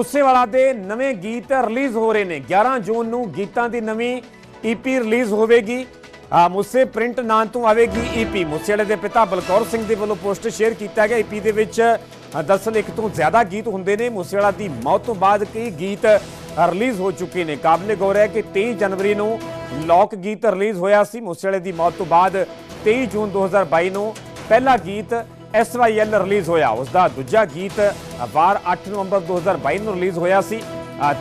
ਮੂਸੇਵਾਲਾ ਦੇ ਨਵੇਂ ਗੀਤ ਰਿਲੀਜ਼ ਹੋ ਰਹੇ ਨੇ। 11 ਜੂਨ ਨੂੰ ਗੀਤਾਂ ਦੀ ਨਵੀਂ ਈਪੀ ਰਿਲੀਜ਼ ਹੋਵੇਗੀ। ਆ ਮੂਸੇ ਪ੍ਰਿੰਟ ਨਾਂ ਤੋਂ ਆਵੇਗੀ ਈਪੀ ਮੂਸੇਵਾਲੇ ਦੇ ਪਿਤਾ ਬਲਕੌਰ ਸਿੰਘ ਦੇ ਵੱਲੋਂ ਪੋਸਟ ਸ਼ੇਅਰ ਕੀਤਾ ਗਿਆ। ਈਪੀ ਦੇ ਵਿੱਚ ਅ, ਦਰਅਸਲ ਇੱਕ ਤੋਂ ਜ਼ਿਆਦਾ ਗੀਤ ਹੁੰਦੇ ਨੇ। ਮੂਸੇਵਾਲਾ ਦੀ ਮੌਤ ਤੋਂ ਬਾਅਦ ਕਈ ਗੀਤ ਰਿਲੀਜ਼ ਹੋ ਚੁੱਕੇ ਨੇ। ਕਾਬਲੇ ਗੌਰ ਹੈ ਕਿ 23 ਜਨਵਰੀ ਨੂੰ ਲੋਕ ਗੀਤ ਰਿਲੀਜ਼ ਹੋਇਆ ਸੀ। ਮੂਸੇਵਾਲੇ ਦੀ ਮੌਤ ਤੋਂ ਬਾਅਦ 23 ਜੂਨ 2022 ਨੂੰ ਪਹਿਲਾ ਗੀਤ ਐਸਵਾਈਐਲ ਰਿਲੀਜ਼ ਹੋਇਆ ਉਸ ਦਾ ਦੂਜਾ ਗੀਤ ਵਾਰ 8 ਨਵੰਬਰ 2022 ਨੂੰ ਰਿਲੀਜ਼ ਹੋਇਆ ਸੀ।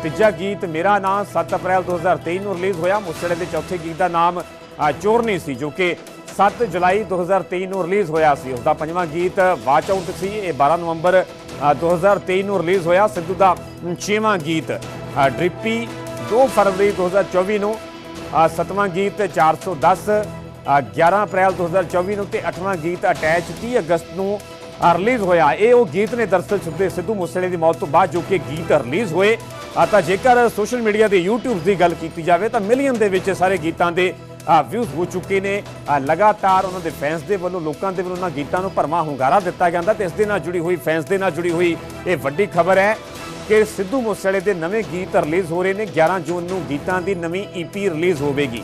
ਤੀਜਾ ਗੀਤ ਮੇਰਾ ਨਾਮ 7 ਅਪ੍ਰੈਲ 2023 ਨੂੰ ਰਿਲੀਜ਼ ਹੋਇਆ। ਮੂਸੇਵਾਲੇ ਦੇ ਚੌਥੇ ਗੀਤ ਦਾ ਨਾਮ ਚੋਰਨੀ ਸੀ ਜੋ ਕਿ 7 ਜੁਲਾਈ 2023 ਨੂੰ ਰਿਲੀਜ਼ ਹੋਇਆ ਸੀ। ਉਸ ਦਾ ਪੰਜਵਾਂ ਗੀਤ ਵਾਚ ਆਊਟ ਸੀ ਇਹ 12 ਨਵੰਬਰ ਅ, 2023 ਨੂੰ ਰਿਲੀਜ਼ ਹੋਇਆ। ਸਿੱਧੂ ਦਾ ਛੇਵਾਂ ਗੀਤ ਡ੍ਰਿਪੀ 2 ਫਰਵਰੀ 2024 ਨੂੰ। ਅ, ਸੱਤਵਾਂ ਗੀਤ 410 ਅ, 11 ਅਪ੍ਰੈਲ 2024 ਨੂੰ ਤੇ 8ਵਾਂ ਗੀਤ ਅਟੈਚ 30 ਅਗਸਤ ਨੂੰ ਰਿਲੀਜ਼ ਹੋਇਆ। ਇਹ ਉਹ ਗੀਤ ਨੇ ਦਰਅਸਲ ਸਿੱਧੂ ਸਿੱਧੂ ਮੂਸੇਵਾਲੇ ਦੀ ਮੌਤ ਤੋਂ ਬਾਅਦ ਜੋ ਕਿ ਗੀਤ ਰਿਲੀਜ਼ ਹੋਏ। ਤਾਂ ਜੇਕਰ ਸੋਸ਼ਲ ਮੀਡੀਆ ਦੇ YouTube ਦੀ ਗੱਲ ਕੀਤੀ ਜਾਵੇ ਤਾਂ ਮਿਲੀਅਨ ਦੇ ਵਿੱਚ ਸਾਰੇ ਗੀਤਾਂ ਦੇ ਵਿਊਜ਼ ਹੋ ਚੁੱਕੇ ਨੇ। ਲਗਾਤਾਰ ਉਹਨਾਂ ਦੇ ਫੈਨਸ ਦੇ ਵੱਲੋਂ, ਲੋਕਾਂ ਦੇ ਵੱਲੋਂ ਉਹਨਾਂ ਗੀਤਾਂ ਨੂੰ ਭਰਮਾ ਹੁੰਗਾਰਾ ਦਿੱਤਾ ਜਾਂਦਾ ਤੇ ਇਸ ਦੇ ਨਾਲ ਜੁੜੀ ਹੋਈ ਫੈਨਸ ਦੇ ਨਾਲ ਜੁੜੀ ਹੋਈ ਇਹ ਵੱਡੀ ਖਬਰ ਹੈ ਕਿ ਸਿੱਧੂ ਮੂਸੇਵਾਲੇ ਦੇ ਨਵੇਂ ਗੀਤ ਰਿਲੀਜ਼ ਹੋ ਰਹੇ ਨੇ। 11 ਜੂਨ ਨੂੰ ਗੀਤਾਂ ਦੀ ਨਵੀਂ ਈਪੀ ਰਿਲੀਜ਼ ਹੋਵੇਗੀ।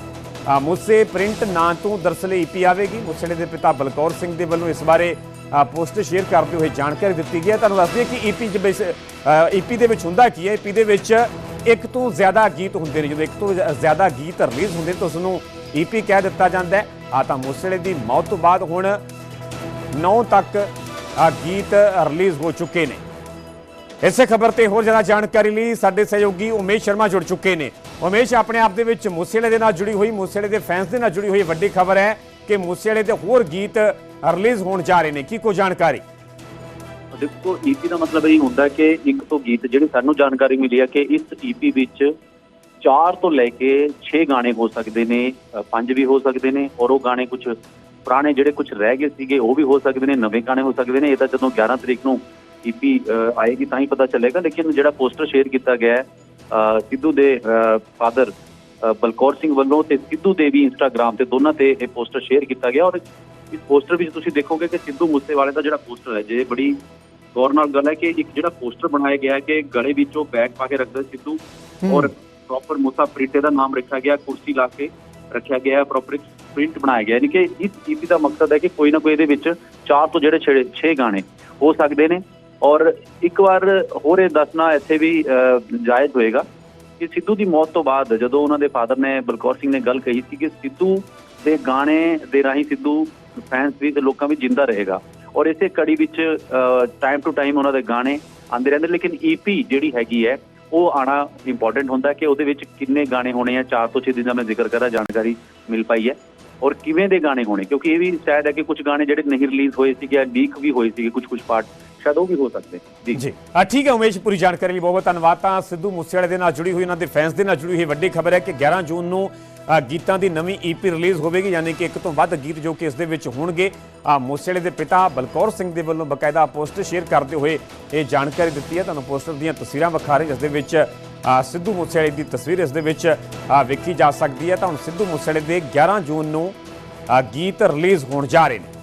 ਮੂਸੇ ਪ੍ਰਿੰਟ ਨਾਂ ਤੋਂ ਦਰਅਸਲ ਈਪੀ ਆਵੇਗੀ। ਮੂਸੇਵਾਲੇ ਦੇ ਪਿਤਾ ਬਲਕੌਰ ਸਿੰਘ ਦੇ ਵੱਲੋਂ ਇਸ ਬਾਰੇ ਪੋਸਟ ਸ਼ੇਅਰ ਕਰਦੇ ਹੋਏ ਜਾਣਕਾਰੀ ਦਿੱਤੀ ਗਈ ਹੈ। ਤੁਹਾਨੂੰ ਦੱਸ ਦਈਏ ਕਿ ਈਪੀ ਦੇ ਵਿੱਚ ਈਪੀ ਦੇ ਵਿੱਚ ਹੁੰਦਾ ਕੀ ਹੈ? ਈਪੀ ਦੇ ਵਿੱਚ ਇੱਕ ਤੋਂ ਜ਼ਿਆਦਾ ਗੀਤ ਹੁੰਦੇ ਨੇ। ਜਦੋਂ ਇੱਕ ਤੋਂ ਜ਼ਿਆਦਾ ਗੀਤ ਰਿਲੀਜ਼ ਹੁੰਦੇ ਤਾਂ ਉਸ ਨੂੰ ਈਪੀ ਕਹਿ ਦਿੱਤਾ ਜਾਂਦਾ ਹੈ। ਆ ਤਾਂ ਮੂਸੇਵਾਲੇ ਦੀ ਮੌਤ ਤੋਂ ਬਾਅਦ ਹੁਣ 9 ਤੱਕ ਗੀਤ ਰਿਲੀਜ਼ ਹੋ ਚੁੱਕੇ ਨੇ। ਇਸੇ ਖਬਰ ਤੇ ਹੋਰ ਜ਼ਿਆਦਾ ਜਾਣਕਾਰੀ ਲਈ ਸਾਡੇ ਸਹਿਯੋਗੀ ਉਮੇਸ਼ ਸ਼ਰਮਾ ਜੁੜ ਚੁੱਕੇ ਨੇ। ਉਮੇਸ਼, ਆਪਣੇ ਆਪ ਦੇ ਵਿੱਚ ਮੂਸੇਵਾਲੇ ਦੇ ਨਾਲ ਜੁੜੀ ਹੋਈ, ਮੂਸੇਵਾਲੇ ਦੇ ਫੈਨਸ ਦੇ ਨਾਲ ਜੁੜੀ ਹੋਈ ਵੱਡੀ ਖਬਰ ਹੈ ਕਿ ਮੂਸੇਵਾਲੇ ਦੇ ਹੋਰ ਗੀਤ ਰਿਲੀਜ਼ ਹੋਣ ਜਾ ਰਹੇ ਨੇ। ਕੀ ਕੋਈ ਜਾਣਕਾਰੀ? ਦੇਖੋ ਈਪੀ ਦਾ ਮਤਲਬ ਇਹ ਹੁੰਦਾ ਕਿ ਇੱਕ ਤੋਂ ਗੀਤ ਜਿਹੜੀ ਸਾਨੂੰ ਜਾਣਕਾਰੀ ਮਿਲੀ ਹੈ ਕਿ ਇਸ ਈਪੀ ਵਿੱਚ 4 ਤੋਂ ਲੈ ਕੇ 6 ਗਾਣੇ ਹੋ ਸਕਦੇ ਨੇ 5 ਵੀ ਹੋ ਸਕਦੇ ਨੇ ਔਰ ਉਹ ਗਾਣੇ ਕੁਝ ਪੁਰਾਣੇ ਜਿਹੜੇ ਕੁਝ ਰਹਿ ਗਏ ਸੀਗੇ, ਉਹ ਵੀ ਹੋ ਸਕਦੇ ਨੇ, ਨਵੇਂ ਗਾਣੇ ਹੋ ਸਕਦੇ ਨੇ। ਇਹ ਤਾਂ ਜਦੋਂ 11 ਤਰੀਕ ਨੂੰ ਈਪੀ ਆਏਗੀ ਤਾਂ ਹੀ ਪਤਾ ਚੱਲੇਗਾ ਲੇਕਿਨ ਜਿਹੜਾ ਪੋਸਟਰ ਸ਼ੇਅਰ ਕੀਤਾ ਗਿਆ ਹੈ ਸਿੱਧੂ ਦੇ ਫਾਦਰ ਬਲਕੌਰ ਸਿੰਘ ਵੱਲੋਂ ਤੇ ਸਿੱਧੂ ਦੇ ਵੀ ਇੰਸਟਾਗ੍ਰam ਤੇ ਦੋਨਾਂ ਤੇ ਇਹ ਪੋਸਟਰ ਸ਼ੇਅਰ ਕੀਤਾ ਗਿਆ ਔਰ ਇਸ ਪੋਸਟਰ ਵਿੱਚ ਤੁਸੀਂ ਦੇਖੋਗੇ ਕਿ ਸਿੱਧੂ ਮੂਸੇਵਾਲੇ ਦਾ ਜਿਹੜਾ ਪੋਸਟਰ ਹੈ ਜੇ ਬੜੀ ਗੌਰ ਨਾਲ ਗੱਲ ਹੈ ਕਿ ਇੱਕ ਜਿਹੜਾ ਪੋਸਟਰ ਬਣਾਇਆ ਗਿਆ ਹੈ ਕਿ ਗਲੇ ਵਿੱਚੋਂ ਬੈਗ ਪਾ ਕੇ ਰੱਖਦਾ ਸਿੱਧੂ ਔਰ ਪ੍ਰੋਪਰ ਮੂਸਾ ਪ੍ਰੀਟੇ ਦਾ ਨਾਮ ਰੱਖਿਆ ਗਿਆ ਕੁਰਸੀ ਲਾ ਕੇ ਰੱਖਿਆ ਗਿਆ ਹੈ ਪ੍ਰੋਪਰ ਪ੍ਰਿੰਟ ਬਣਾਇਆ ਗਿਆ ਯਾਨੀ ਕਿ ਇਸ ਈਪੀ ਦਾ ਮਕਸਦ ਹੈ ਕਿ ਕੋਈ ਨਾ ਕੋਈ ਇਹਦੇ ਵਿੱਚ ਚਾਰ ਤੋਂ ਜਿਹੜੇ 6 ਗਾਣੇ ਹੋ ਸਕਦੇ ਨੇ। ਔਰ ਇੱਕ ਵਾਰ ਹੋਰ ਇਹ ਦੱਸਣਾ ਇੱਥੇ ਵੀ ਅਹ, ਜਾਇਜ਼ ਹੋਏਗਾ ਕਿ ਸਿੱਧੂ ਦੀ ਮੌਤ ਤੋਂ ਬਾਅਦ ਜਦੋਂ ਉਹਨਾਂ ਦੇ ਫਾਦਰ ਨੇ ਬਲਕੌਰ ਸਿੰਘ ਨੇ ਗੱਲ ਕਹੀ ਸੀ ਕਿ ਸਿੱਧੂ ਦੇ ਗਾਣੇ ਦੇ ਰਾਹੀਂ ਸਿੱਧੂ ਫੈਨਸ ਵੀ ਤੇ ਲੋਕਾਂ ਵੀ ਜਿੰਦਾ ਰਹੇਗਾ। ਔਰ ਇਸੇ ਕੜੀ ਵਿੱਚ ਟਾਈਮ ਟੂ ਟਾਈਮ ਉਹਨਾਂ ਦੇ ਗਾਣੇ ਆਉਂਦੇ ਰਹਿੰਦੇ ਲੇਕਿਨ ਈਪੀ ਜਿਹੜੀ ਹੈਗੀ ਹੈ ਉਹ ਆਣਾ ਇੰਪੋਰਟੈਂਟ ਹੁੰਦਾ ਕਿ ਉਹਦੇ ਵਿੱਚ ਕਿੰਨੇ ਗਾਣੇ ਹੋਣੇ ਆ ਚਾਰ ਤੋਂ ਛੇ ਦਿਨ ਦਾ ਮੈਂ ਜ਼ਿਕਰ ਕਰਾਂ ਜਾਣਕਾਰੀ ਮਿਲ ਪਾਈ ਹੈ। ਔਰ ਕਿਵੇਂ ਦੇ ਗਾਣੇ ਹੋਣੇ? ਕਿਉਂਕਿ ਇਹ ਵੀ ਸ਼ਾਇਦ ਹੈ ਕਿ ਕੁਝ ਗਾਣੇ ਜਿਹੜੇ ਨਹੀਂ ਰਿਲੀਜ਼ ਹੋਏ ਸੀਗੇ ਲੀਕ ਵੀ ਹੋਏ ਸੀਗੇ ਕੁਝ ਕੁਝ ਪਾਰਟ ਸ਼ਾਇਦ ਉਹ ਵੀ ਹੋ ਸਕਦੇ। ਜੀ। ਜੀ। ਠੀਕ ਹੈ, ਉਮੇਸ਼, ਪੂਰੀ ਜਾਣਕਾਰੀ ਲਈ ਬਹੁਤ ਬਹੁਤ ਧੰਨਵਾਦ। ਤਾਂ ਸਿੱਧੂ ਮੂਸੇਵਾਲੇ ਦੇ ਨਾਲ ਜੁੜੀ ਹੋਈ ਉਹਨਾਂ ਦੇ ਫੈਨਸ ਦੇ ਨਾਲ ਜੁੜੀ ਹੋਈ ਵੱਡੀ ਖਬਰ ਹੈ ਕਿ 11 ਜੂਨ ਨੂੰ ਗੀਤਾਂ ਦੀ ਨਵੀਂ ਈਪੀ ਰਿਲੀਜ਼ ਹੋਵੇਗੀ, ਯਾਨੀ ਕਿ ਇੱਕ ਤੋਂ ਵੱਧ ਗੀਤ ਜੋ ਕਿ ਇਸ ਦੇ ਵਿੱਚ ਹੋਣਗੇ ਆ ਮੂਸੇਵਾਲੇ ਦੇ ਪਿਤਾ ਬਲਕੌਰ ਸਿੰਘ ਦੇ ਵੱਲੋਂ ਬਕਾਇਦਾ ਪੋਸਟ ਸ਼ੇਅਰ ਕਰਦੇ ਹੋਏ ਇਹ ਜਾਣਕਾਰੀ ਦਿੱਤੀ ਹੈ। ਤੁਹਾਨੂੰ ਪੋਸਟਰ ਦੀਆਂ ਤਸਵੀਰਾਂ ਵਿਖਾ ਰਹੇ ਜਿਸ ਦੇ ਵਿੱਚ ਸਿੱਧੂ ਮੂਸੇਵਾਲੇ ਦੀ ਤਸਵੀਰ ਇਸ ਦੇ ਵਿੱਚ ਵੇਖੀ ਜਾ ਸਕਦੀ ਹੈ। ਤਾਂ ਹੁਣ ਸਿੱਧੂ ਮੂਸੇਵਾਲੇ ਦੇ 11 ਜੂਨ ਨੂੰ ਗੀਤ ਰਿਲੀਜ਼ ਹੋਣ ਜਾ ਰਹੇ ਨੇ।